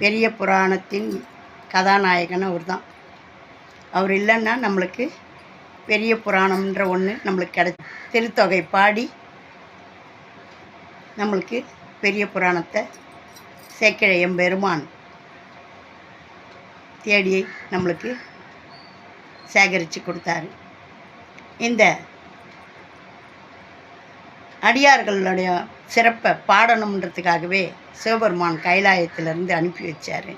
பெரிய புராணத்தின் கதாநாயகன் அவர் தான் அவர் இல்லைன்னா நம்மளுக்கு பெரிய புராணம்ன்ற ஒன்று நம்மளுக்கு கிடை திருத்தொகை பாடி நம்மளுக்கு பெரிய புராணத்தை சேக்கிழ எம்பெருமான் தேடியை நம்மளுக்கு சேகரித்து கொடுத்தாரு. இந்த அடியார்களுடைய சிறப்பை பாடணுன்றதுக்காகவே சிவபெருமான் கைலாயத்திலிருந்து அனுப்பி வச்சார்.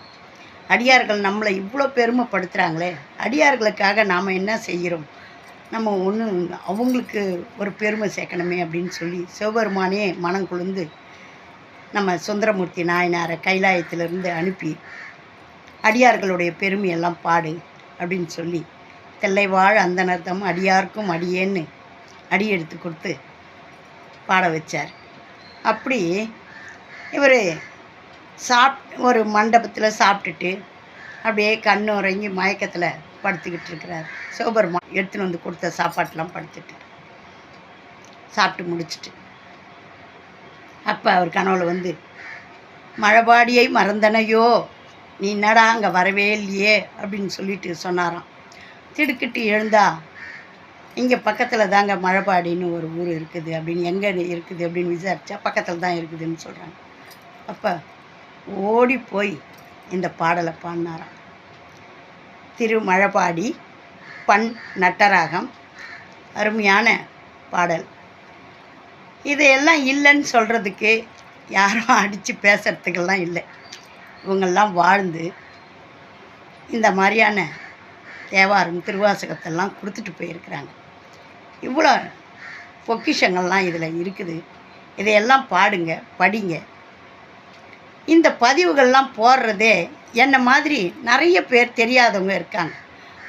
அடியார்கள் நம்மளை இவ்வளோ பெருமைப்படுத்துகிறாங்களே அடியார்களுக்காக நாம் என்ன செய்கிறோம்? நம்ம ஒன்று அவங்களுக்கு ஒரு பெருமை சேர்க்கணுமே அப்படின்னு சொல்லி சிவபெருமானே மனம் குளிர்ந்து நம்ம சுந்தரமூர்த்தி நாயனாரை கைலாயத்திலிருந்து அனுப்பி அடியார்களுடைய பெருமையெல்லாம் பாடு அப்படின்னு சொல்லி தெல்லைவாழ் நர்த்தம் அடியார்க்கும் அடியேன்னு அடி எடுத்து கொடுத்து பாட வச்சார். அப்படி இவர் சாப் ஒரு மண்டபத்தில் சாப்பிட்டுட்டு அப்படியே கண் உறங்கி மயக்கத்தில் படுத்துக்கிட்டு இருக்கிறார். சிவபெருமான் எடுத்துன்னு வந்து கொடுத்த சாப்பாட்டெலாம் படுத்துட்டு சாப்பிட்டு முடிச்சிட்டு. அப்போ அவர் கனவுல வந்து மழபாடியை மறந்தனையோ? நீ என்னடா அங்கே வரவே இல்லையே? அப்படின்னு சொல்லிட்டு சொன்னாராம். திடுக்கிட்டு எழுந்தா இங்கே பக்கத்தில் தாங்க மழைப்பாடின்னு ஒரு ஊர் இருக்குது அப்படின்னு எங்கே இருக்குது அப்படின்னு விசாரித்தா பக்கத்தில் தான் இருக்குதுன்னு சொல்கிறாங்க அப்போ ஓடி போய் இந்த பாடலை பாடினாராம். திரு மழபாடி பண் நட்டராகம் அருமையான பாடல். இதையெல்லாம் இல்லைன்னு சொல்கிறதுக்கு யாரும் அடித்து பேசுகிறதுக்கெல்லாம் இல்லை. இவங்கெல்லாம் வாழ்ந்து இந்த மாதிரியான தேவாரம் திருவாசகத்தெல்லாம் கொடுத்துட்டு போயிருக்கிறாங்க. இவ்வளோ பொக்கிஷங்கள்லாம் இதில் இருக்குது. இதையெல்லாம் பாடுங்க படிங்க. இந்த பதிவுகள்லாம் போடுறதே என்னை மாதிரி நிறைய பேர் தெரியாதவங்க இருக்காங்க.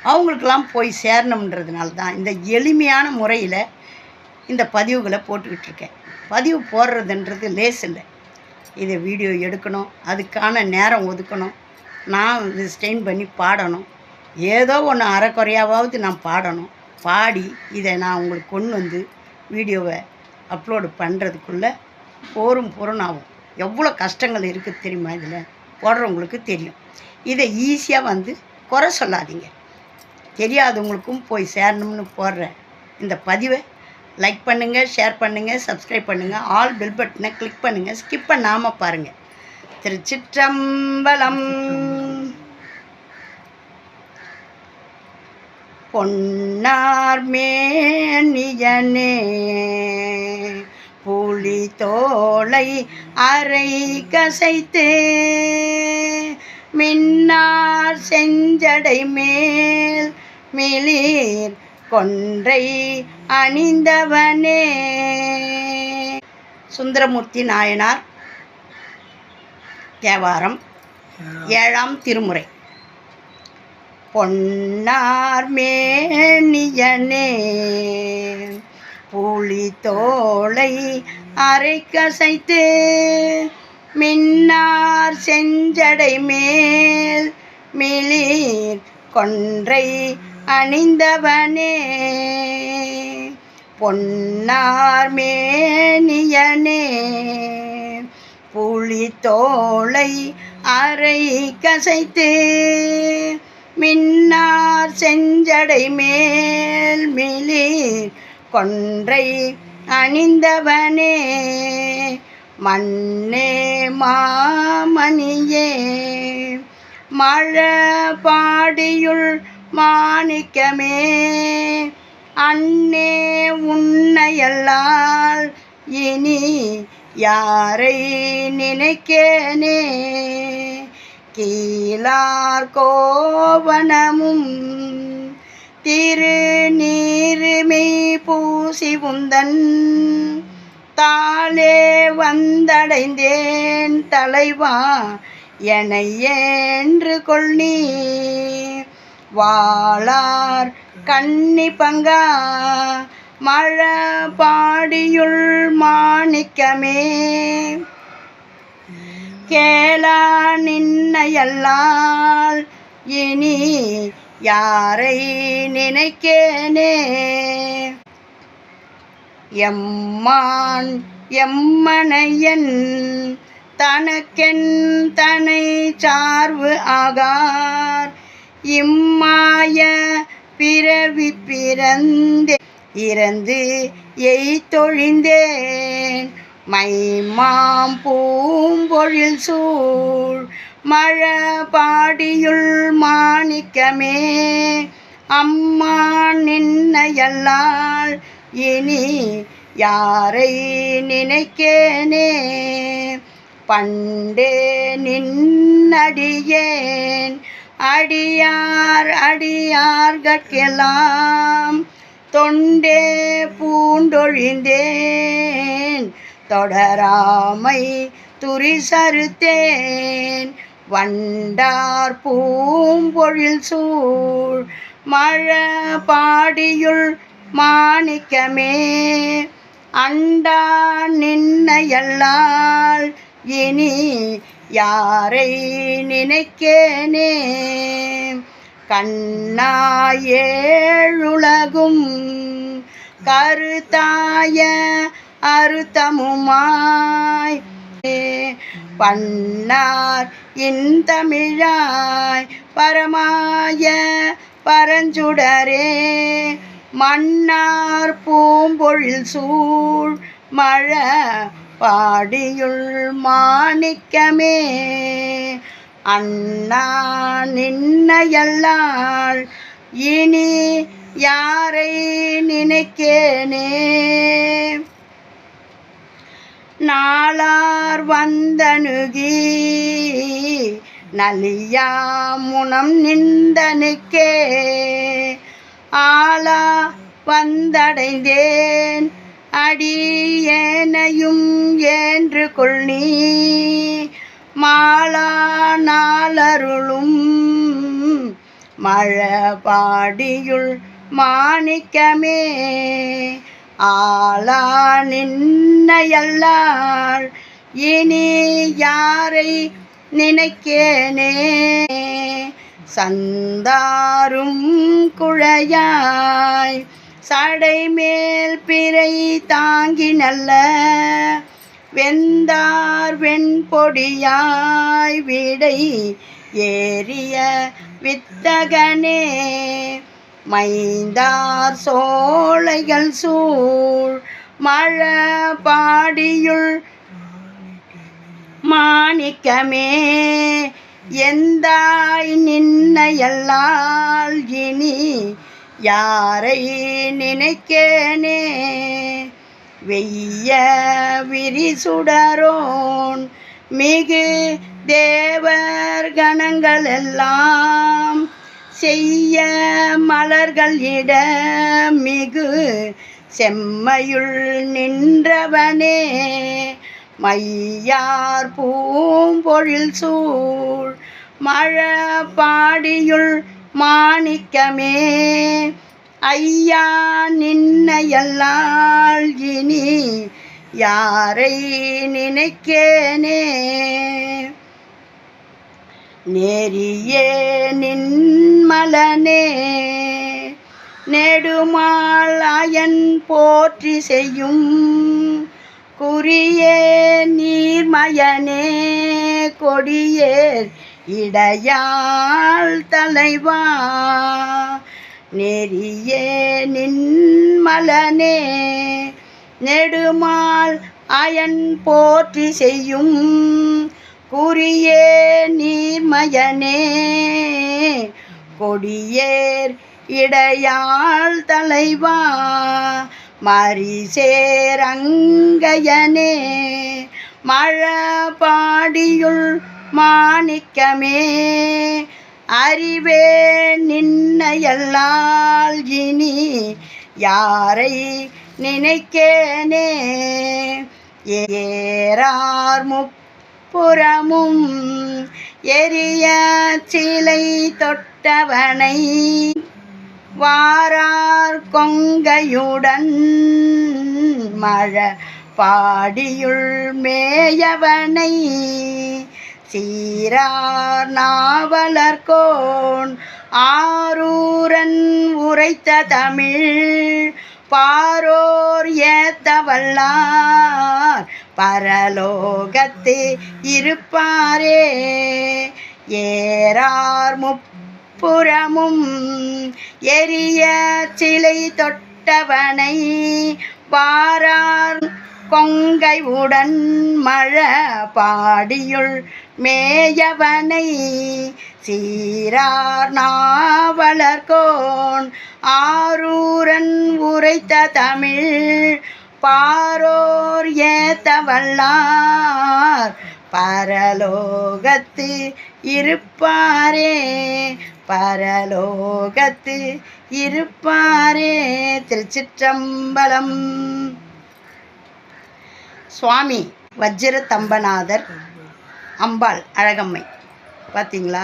அவங்களுக்கெல்லாம் போய் சேரணுன்றதுனால தான் இந்த எளிமையான முறையில் இந்த பதிவுகளை போட்டுக்கிட்டு இருக்கேன். பதிவு போடுறதுன்றது லேஸ் இல்லை. இதை வீடியோ எடுக்கணும் அதுக்கான நேரம் ஒதுக்கணும். நான் இது ஸ்டெயின் பண்ணி பாடணும். ஏதோ ஒன்று அரைக்குறையாவது நான் பாடணும். பாடி இதை நான் உங்களுக்கு கொண்டு வந்து வீடியோவை அப்லோடு பண்ணுறதுக்குள்ளே போரும் பொருணாகும் எவ்வளோ கஷ்டங்கள் இருக்குது தெரியுமா இதில்? போடுறவங்களுக்கு தெரியும். இதை ஈஸியாக வந்து குறை சொல்லாதீங்க. தெரியாதவங்களுக்கும் போய் சேரணும்னு போடுற இந்த பதிவை லைக் பண்ணுங்கள் ஷேர் பண்ணுங்கள் சப்ஸ்கிரைப் பண்ணுங்கள் ஆல் பெல் பட்டனை கிளிக் பண்ணுங்கள் ஸ்கிப் பண்ணாமல் பாருங்கள் திருச்சிற்றம்பலம். பொன்னார் மேனியனே புலி தோலை அரை கசைத்து மின்னார் செஞ்சடை மேல் மிளிர் கொன்றை அணிந்தவனே. சுந்தரமூர்த்தி நாயனார் தேவாரம் ஏழாம் திருமுறை. பொன்னார் மேனியனே. புலி தோளை அரை கசைத்து மின்னார் செஞ்சடை மேல் மிளிர் கொன்றை அணிந்தவனே. பொன்னார் மேனியனே. புலி தோளை அரை கசைத்து செஞ்சடை மேல் மிளிர் கொன்றை அணிந்தவனே. மண்ணே மாமணியே மழபாடியுள் மாணிக்கமே. அன்னே உன்னையல்லால் இனி யாரை நினைக்கேனே? கீழார் கோவனமும் திருநீருமை பூசி உந்தன் தாளே வந்தடைந்தேன் தலைவா என என்று கொள்ளி வாளார் கன்னி பங்கா மழ பாடியுள் மாணிக்கமே. கேளா நின்னையல்லால் இனி யாரை நினைக்கேனே? எம்மான் எம்மனையன் தனக்கென் தனை சார்வு ஆகார். இம்மாய பிறவி பிறந்தே இறந்து எய்தொழிந்தேன். மைமாம் பூம்பொழில் சூழ் மழபாடியுள் மாணிக்கமே. அம்மா நின்னையல்லால் இனி யாரை நினைக்கேனே? பண்டே நின்னடியேன். அடியார் அடியார்கெல்லாம் தொண்டே பூண்டொழிந்தேன். தொடராமை துரிசறுத்தேன். வண்டார் பூம்பொழில் சூழ் மழ பாடியுள் மாணிக்கமே. அண்டா நின்னையல்லால் இனி யாரை நினைக்கேனே? கண்ணாயேழுலகும் கருத்தாய அறுத்தமுமாய் பண்ணார் இந்தமிழாய். பரமாய பரஞ்சுடரே மன்னார் பூம்பொழில் சூழ் மழ பாடியுள் மாணிக்கமே. அண்ணா நின்னையல்லாள் இனி யாரை நினைக்கேனே? நாளார் வந்தனுகி நலியா முனம் நிந்தனுக்கே ஆளா வந்தடைந்தேன் அடி அடியேனையும் ஏன்று கொள்ளி மாலா நாளருளும் மழ பாடியுள் மாணிக்கமே. ஆளா நின்னையல்லால் இனி யாரை நினைக்கேனே? சந்தாரும் குழையாய். சடைமேல் பிறை தாங்கி நல்ல வெந்தார் வெண்பொடியாய். விடை ஏறிய வித்தகனே. மைந்தார் சோலைகள் சூழ் மழபாடியுள் மாணிக்கமே. எந்தாய் நின்னையல்லால் இனி யாரை நினைக்கேனே? வெய்ய விரிசுடரோன் மிகு தேவர் கணங்களெல்லாம் செய்ய மலர்கள் இட மிகு செம்மையுள் நின்றவனே. மையார் பூம்பொழில் சூழ் மழப்பாடியுள் மாணிக்கமே. ஐயா நின்னையல்லால் இனி யாரை நினைக்கேனே? நெறியே நின்மலனே. நெடுமாள் போற்றி செய்யும் குறியே நீர்மயனே. கொடியேர் இடையாள் தலைவா. நெறியே நின்மலனே. நெடுமால் அயன் போற்றி செய்யும் குறியே நீர்மயனே கொடியேர் இடையாள் தலைவா மரிசேரங்கையனே மழபாடியுள் மாணிக்கமே அறிவே நின்னையல்லால் இனி யாரை நினைக்கேனே? ஏறார் முப்ப புறமும் எரிய சிலை தொட்டவனை வாரார் கொங்கையுடன் மழ பாடியுள் மேயவனை சீரார் நாவலர்கோன் ஆரூரன் உரைத்த தமிழ் பாரோர் ஏத்தவல்லார் பரலோகத்து இருப்பாரே. ஏறார் முப்புறமும் எரிய சிலை தொட்டவனை வாரார் கொங்கை உடன் மழ பாடியுள் மேயவனை சீரார் நாவலர்கோன் ஆரூரன் உரைத்த தமிழ் பாரோர் ஏத்த வல்லார் பரலோகத்து இருப்பாரே பரலோகத்து இருப்பாரே திருச்சிற்றம்பலம். சுவாமி வஜ்ர தம்பநாதர் அம்பாள் அழகம்மை பார்த்தீங்களா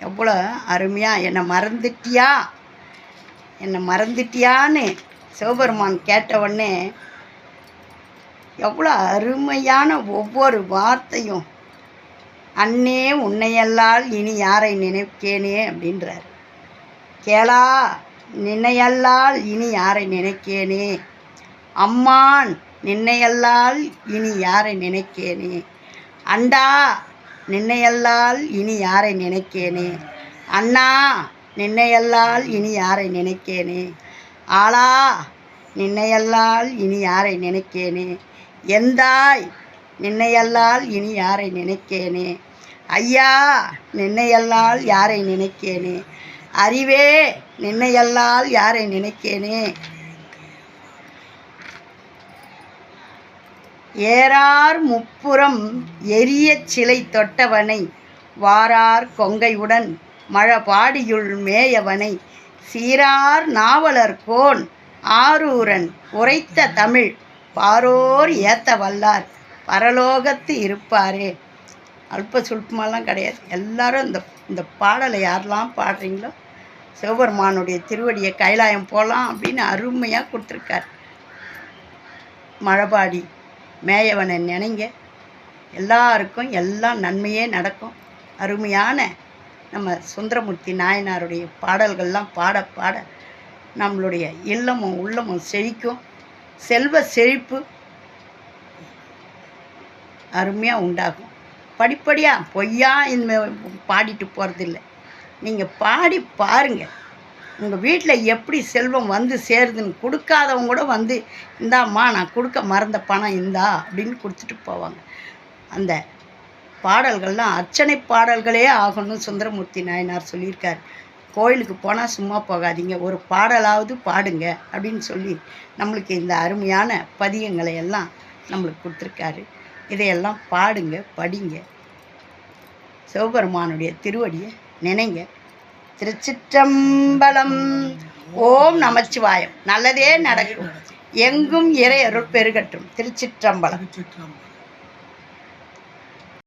எவ்வளோ அருமையாக என்னை மறந்துட்டியா? என்னை மறந்துட்டியான்னு சிவபெருமான் கேட்ட உடனே எவ்வளோ அருமையான ஒவ்வொரு வார்த்தையும். அண்ணே உன்னையல்லால் இனி யாரை நினைக்கேனே? அப்படின்றார். கேளா நின்னையல்லால் இனி யாரை நினைக்கேனே? அம்மான் நின்னையல்லால் இனி யாரை நினைக்கேனே? அண்டா நின்னையல்லால் இனி யாரை நினைக்கேனே? அண்ணா நின்னையல்லால் இனி யாரை நினைக்கேனே? ஆளா நின்னையல்லால் இனி யாரை நினைக்கேனே? எந்தாய் நின்னையல்லால் இனி யாரை நினைக்கேனே? ஐயா நின்னையல்லால் யாரை நினைக்கேனே? அறிவே நின்னையல்லால் யாரை நினைக்கேனே? ஏறார் முப்புறம் எரிய சிலை தொட்டவனை வாரார் கொங்கையுடன் மழபாடியுள் மேயவனை சீரார் நாவலர் கோன் ஆரூரன் உரைத்த தமிழ் பாரோர் ஏத்த வல்லார். பரலோகத்து இருப்பாரே. அல்ப சுல்பமெல்லாம் கிடையாது. எல்லாரும் இந்த இந்த பாடலை யாரெல்லாம் பாடுறீங்களோ சிவபெருமானுடைய திருவடியை கைலாயம் போகலாம் அப்படின்னு அருமையாக கொடுத்துருக்கார். மழபாடி மேயவனை நினைங்க. எல்லாருக்கும் எல்லாம் நன்மையே நடக்கும். அருமையான நம்ம சுந்தரமூர்த்தி நாயனாருடைய பாடல்கள்லாம் பாட பாட நம்மளுடைய இல்லமும் உள்ளமும் செழிக்கும். செல்வ செழிப்பு அருமையாக உண்டாகும். படிப்படியாக பொய்யா இந்த பாடிட்டு போகிறதில்ல நீங்கள் பாடி பாருங்கள் உங்கள் வீட்டில் எப்படி செல்வம் வந்து சேருதுன்னு கொடுக்காதவங்க கூட வந்து இந்தாம்மா நான் கொடுக்க மறந்த பணம் இந்தா அப்படின்னு கொடுத்துட்டு போவாங்க. அந்த பாடல்கள்லாம் அர்ச்சனை பாடல்களே ஆகணும்னு சுந்தரமூர்த்தி நாயனார் சொல்லியிருக்கார். கோயிலுக்கு போனால் சும்மா போகாதீங்க ஒரு பாடலாவது பாடுங்க அப்படின்னு சொல்லி நம்மளுக்கு இந்த அருமையான பதியங்களை எல்லாம் நம்மளுக்கு கொடுத்துருக்காரு. இதையெல்லாம் பாடுங்க படிங்க. சிவபெருமானுடைய திருவடியை நினைங்க. திருச்சிற்றம்பலம். ஓம் நமச்சிவாயம். நல்லதே நடக்கும். எங்கும் இறை அருள் பெருகட்டும். திருச்சிற்றம்பலம். திருச்சிற்றம்பலம்.